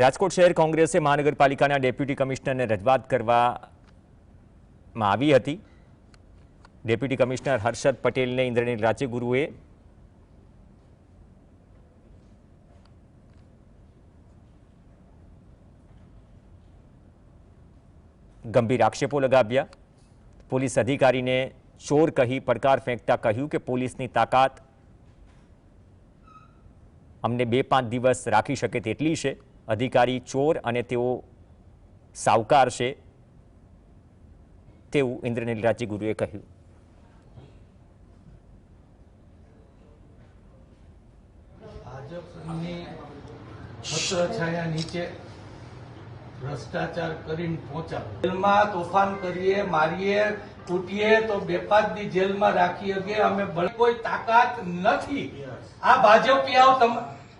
રાજકોટ શહેર કોંગ્રેસે મહાનગરપાલિકાના ડેપ્યુટી કમિશનરને રજૂઆત કરવામાં આવી હતી. ડેપ્યુટી કમિશનર હર્ષદ પટેલને ઇન્દ્રનીલ રાજ્યગુરુએ ગંભીર આક્ષેપો લગાવ્યા. પોલીસ અધિકારીને ચોર કહી પડકાર ફેંકતા કહ્યું કે પોલીસની તાકાત અમને બે પાંચ દિવસ રાખી શકે તેટલી છે. અધિકારી ચોર અને તેઓ સાવકાર છે તેવું ઇન્દ્રનીલ રાજ્યગુરુએ કહ્યું. ભાજપની છત્રછાયા નીચે ભ્રષ્ટાચાર કરીને પહોંચાડો. જેલમાં તોફાન કરીએ, મારીએ તૂટીએ તો બે જેલમાં રાખી શકીએ અમે કોઈ તાકાત નથી. આ ભાજપિયાઓ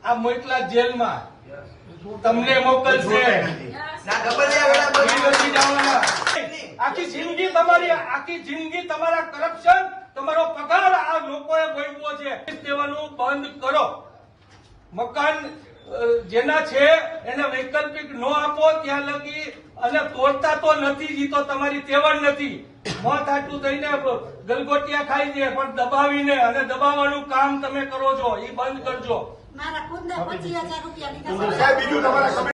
આ મોટલા જેલમાં તમને મોકલશે. આખી જિંદગી તમારી આખી જિંદગી તમારા કરપ્શન તમારો પગાર આ લોકોએ ભોગવો છે. દેવાનું બંધ કરો. મકાન જેના છે એને વૈકલ્પિક નો આપો ત્યાં લગી અને તોડતા તો નથી જીતો તો તમારી તેવડ નથી. મોત આટલું થઈને ગલગોટિયા ખાઈ દે પણ દબાવીને અને દબાવવાનું કામ તમે કરો છો એ બંધ કરજો. મારા ખુદને પચીસ હજાર રૂપિયા લીધા. સાહેબ બીજું તમારા